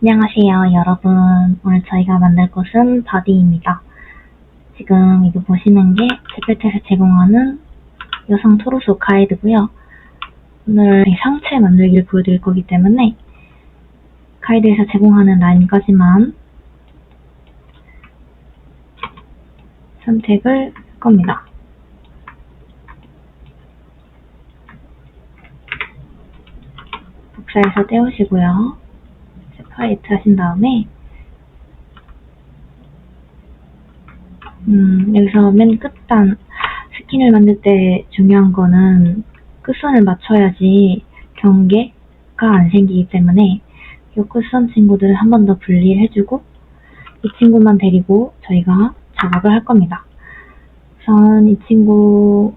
안녕하세요, 여러분. 오늘 저희가 만들 것은 바디입니다. 지금 이거 보시는 게 제페트에서 제공하는 여성 토로소 가이드고요. 오늘 상체 만들기를 보여드릴 거기 때문에 가이드에서 제공하는 라인까지만 선택을 할 겁니다. 복사해서 떼우시고요. 세퍼레이트 하신 다음에 음, 여기서 맨 끝단 스킨을 만들 때 중요한 거는 끝선을 맞춰야지 경계가 안 생기기 때문에 이 끝선 친구들을 한 번 더 분리를 해주고 이 친구만 데리고 저희가 작업을 할 겁니다. 우선 이 친구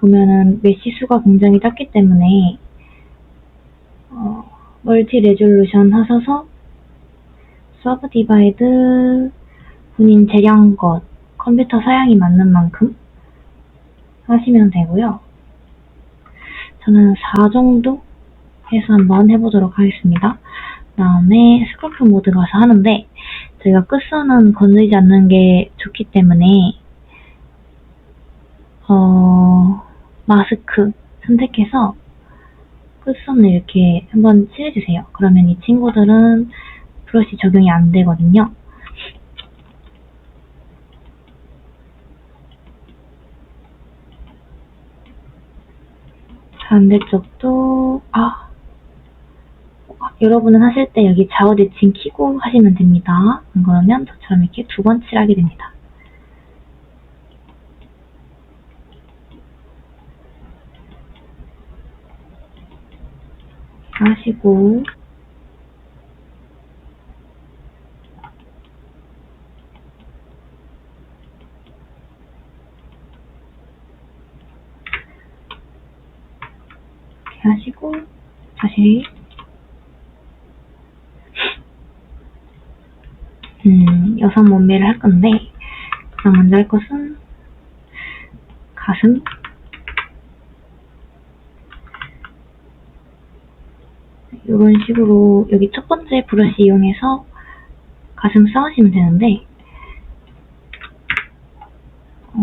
보면은 메시 수가 굉장히 작기 때문에 어, 멀티 레졸루션 하셔서 서브 디바이드 본인 재량것 컴퓨터 사양이 맞는 만큼 하시면 되고요. 저는 4 정도 해서 한번 해보도록 하겠습니다. 그 다음에 스크프 모드 가서 하는데 저희가 끝선은 건드리지 않는 게 좋기 때문에 어, 마스크 선택해서 끝선을 이렇게 한번 칠해주세요. 그러면 이 친구들은 브러쉬 적용이 안 되거든요. 반대쪽도 아 여러분은 하실 때 여기 좌우 대칭 키고 하시면 됩니다. 그러면 저처럼 이렇게 두 번 칠하게 됩니다. 하시고. 하시고 다시. 음, 여성 몸매를 할 건데 가장 먼저 할 것은 가슴 이런 식으로 여기 첫 번째 브러쉬 이용해서 가슴 쌓으시면 되는데 어,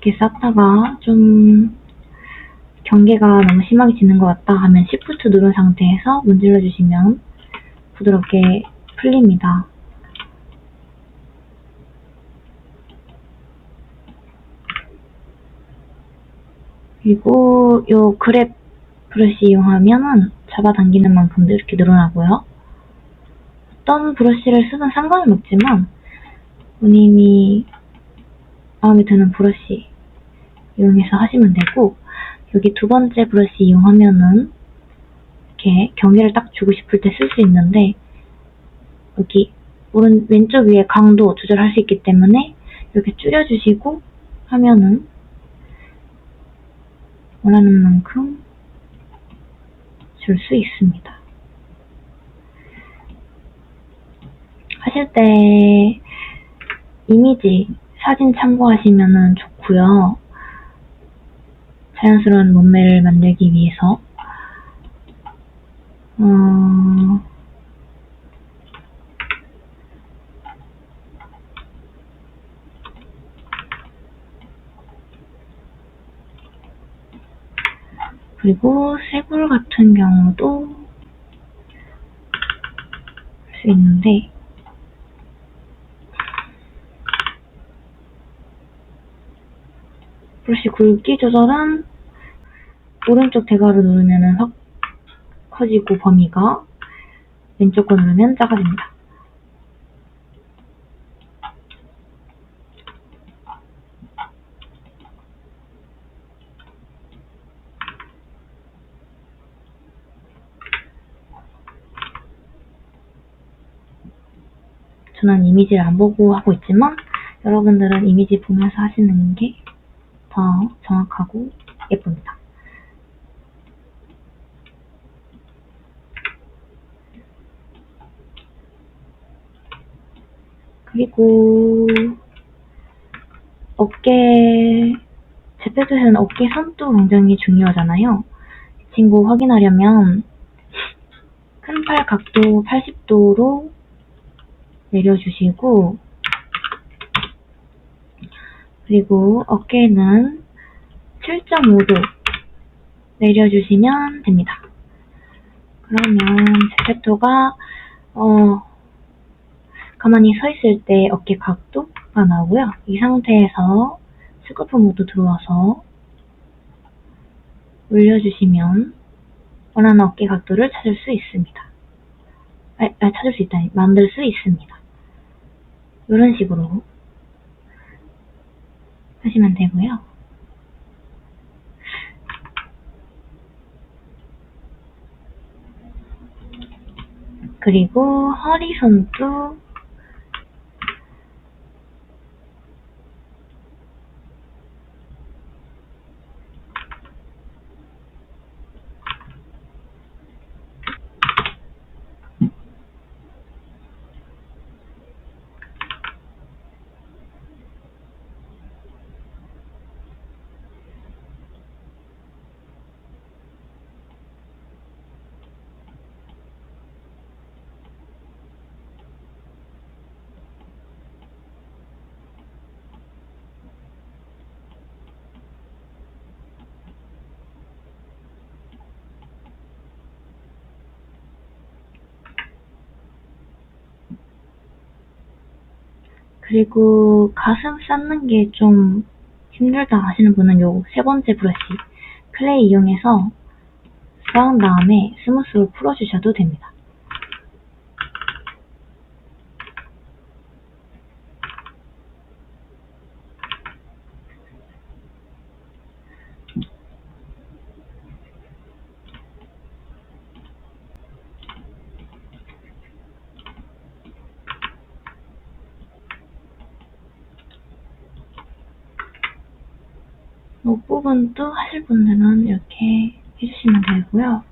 이렇게 쌓다가 좀 경계가 너무 심하게 지는 것 같다 하면 Shift 누른 상태에서 문질러 주시면 부드럽게 풀립니다. 그리고 요 그랩 브러쉬 이용하면은 잡아당기는 만큼도 이렇게 늘어나고요. 어떤 브러쉬를 쓰든 상관은 없지만 본인이 마음에 드는 브러쉬 이용해서 하시면 되고 여기 두 번째 브러쉬 이용하면은 이렇게 경계를 딱 주고 싶을 때 쓸 수 있는데 여기 오른 왼쪽 위에 강도 조절할 수 있기 때문에 이렇게 줄여주시고 하면은 원하는 만큼 줄 수 있습니다. 하실 때 이미지 사진 참고하시면 좋고요. 자연스러운 몸매를 만들기 위해서 어... 그리고 쇄골 같은 경우도 할수 있는데 브러쉬 굵기 조절은 오른쪽 대괄호 누르면 확 커지고 범위가 왼쪽 거 누르면 작아집니다. 저는 이미지를 안 보고 하고 있지만 여러분들은 이미지 보면서 하시는 게 더 정확하고 예쁩니다. 그리고 어깨 제페트에서는 어깨 선도 굉장히 중요하잖아요. 이 친구 확인하려면 큰 팔 각도 80도로 내려주시고 그리고 어깨는 7.5도 내려주시면 됩니다. 그러면 제페토가 어, 가만히 서 있을 때 어깨 각도가 나오고요. 이 상태에서 스쿠프 모드 들어와서 올려주시면 원하는 어깨 각도를 찾을 수 있습니다. 아, 아, 찾을 수 있다니 만들 수 있습니다. 이런 식으로 하시면 되고요. 그리고 허리 손도 그리고 가슴 쌓는 게 좀 힘들다 하시는 분은 요 세 번째 브러쉬 클레이 이용해서 쌓은 다음에 스무스로 풀어주셔도 됩니다. 목 부분도 하실 분들은 이렇게 해주시면 되고요.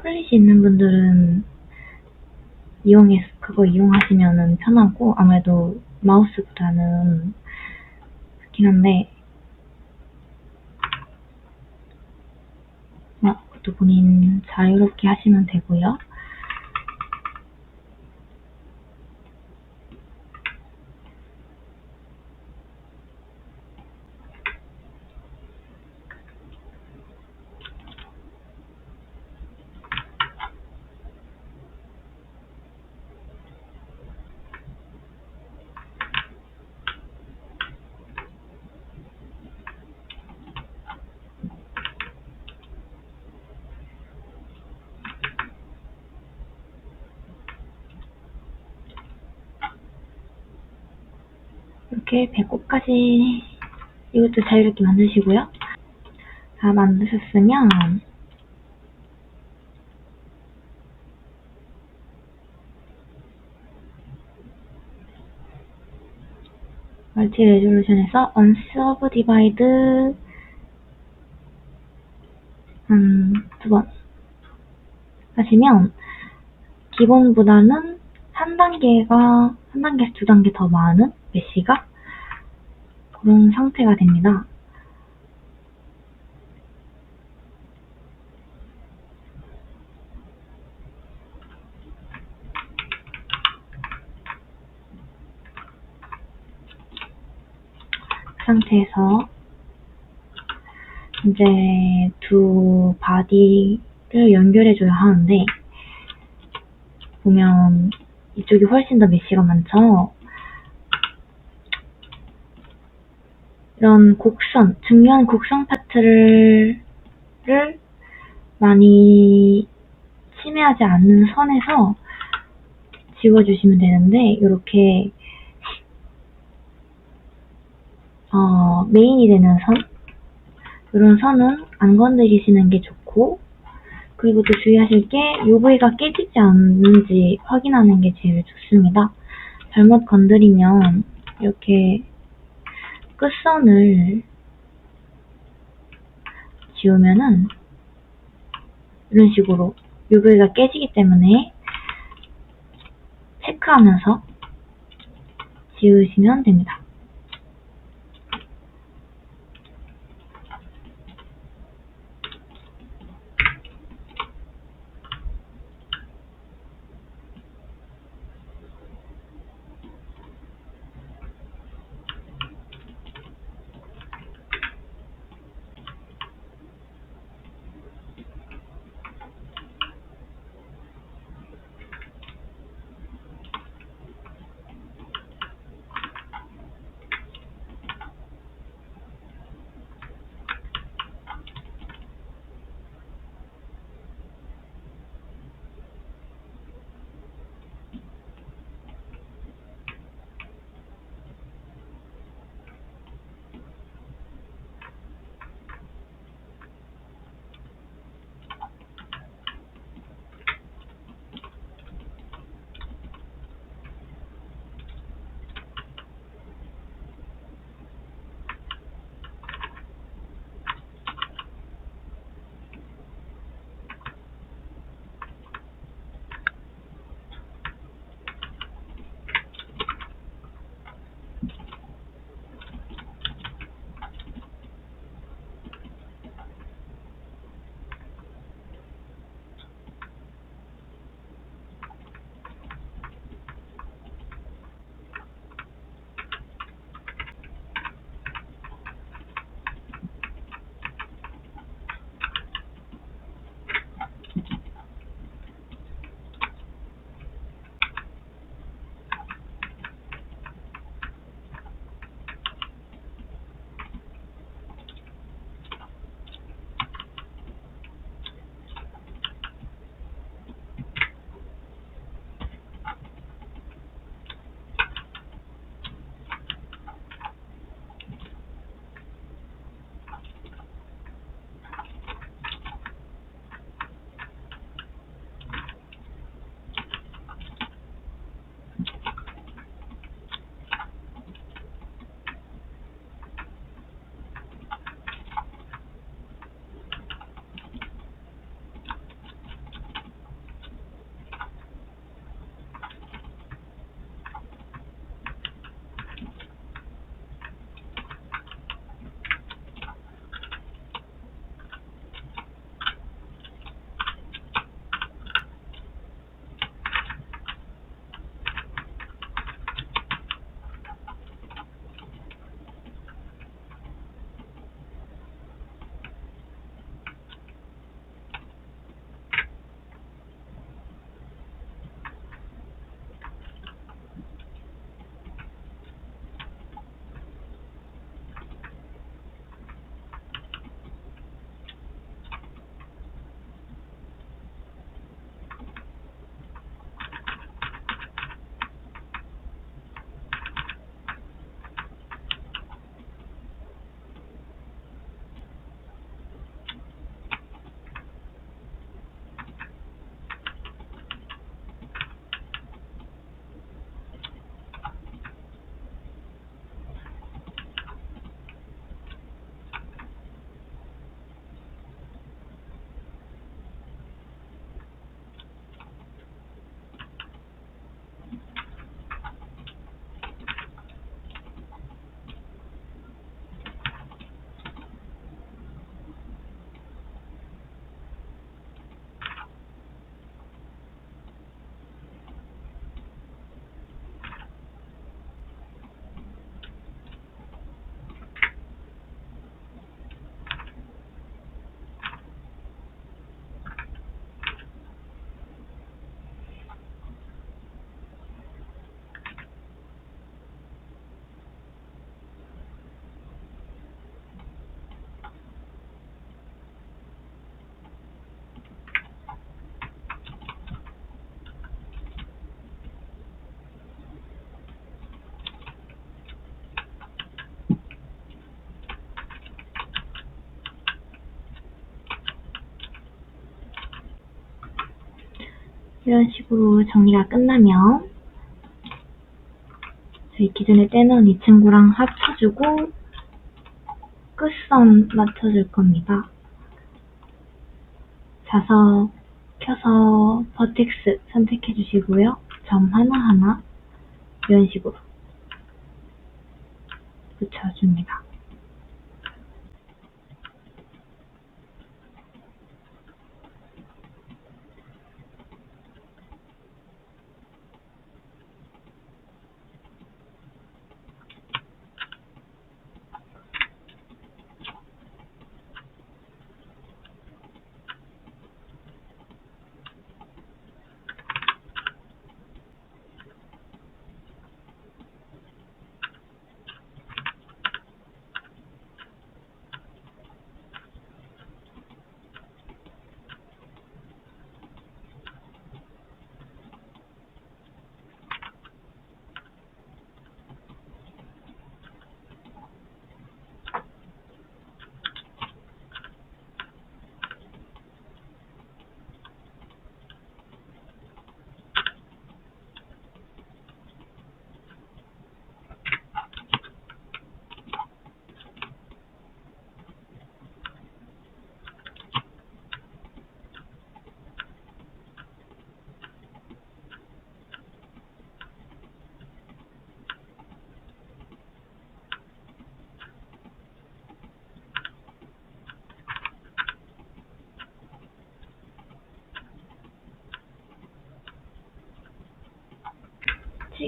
타블릿이 있는 분들은 이용해 그거 이용하시면은 편하고 아무래도 마우스보다는 그렇긴 한데 뭐 그것도 본인 자유롭게 하시면 되고요. 이렇게 배꼽까지 이것도 자유롭게 만드시고요. 다 만드셨으면 멀티 레졸루션에서 언서브 디바이드 한두 번 하시면 기본보다는 한 단계가 한 단계에서 두 단계 더 많은 메시가 그런 상태가 됩니다. 그 상태에서 이제 두 바디를 연결해줘야 하는데 보면 이쪽이 훨씬 더 메시가 많죠. 이런 곡선, 중요한 곡선 파트를 를 많이 침해하지 않는 선에서 지워주시면 되는데 이렇게 어, 메인이 되는 선 이런 선은 안 건드리시는 게 좋고 그리고 또 주의하실 게 UV가 깨지지 않는지 확인하는 게 제일 좋습니다. 잘못 건드리면 이렇게 끝선을 지우면은 이런 식으로 UV가 깨지기 때문에 체크하면서 지우시면 됩니다. 이런 식으로 정리가 끝나면 저희 기존에 떼놓은 이 친구랑 합쳐주고 끝선 맞춰줄 겁니다. 자석 켜서 버텍스 선택해 주시고요. 점 하나하나 이런 식으로 붙여줍니다.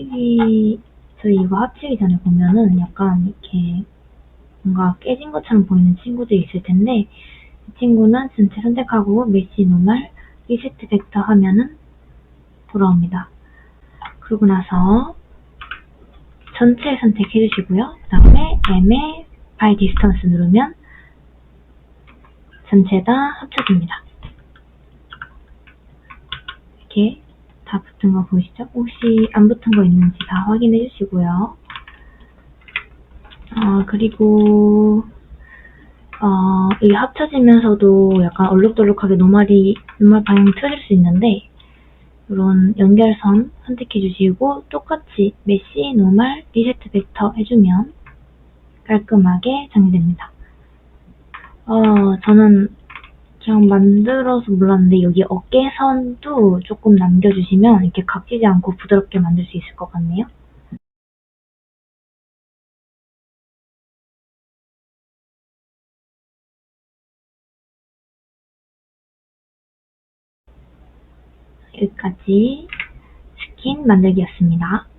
합치기, 저희 이거 합치기 전에 보면은 약간 이렇게 뭔가 깨진 것처럼 보이는 친구들이 있을 텐데, 이 친구는 전체 선택하고 메시 노말 리세트 벡터 하면은 돌아옵니다. 그러고 나서 전체 선택해 주시고요. 그 다음에 M에 by distance 누르면 전체 다 합쳐집니다. 이렇게 다 붙은 거 보이시죠? 혹시 안 붙은 거 있는지 다 확인해 주시고요. 어, 그리고, 어, 이 합쳐지면서도 약간 얼룩덜룩하게 노말이, 노말 방향이 틀어질 수 있는데, 이런 연결선 선택해 주시고, 똑같이 메시, 노말, 리세트 벡터 해주면 깔끔하게 정리됩니다. 어, 저는 그냥 만들어서 몰랐는데 여기 어깨선도 조금 남겨주시면 이렇게 각지지 않고 부드럽게 만들 수 있을 것 같네요. 여기까지 스킨 만들기였습니다.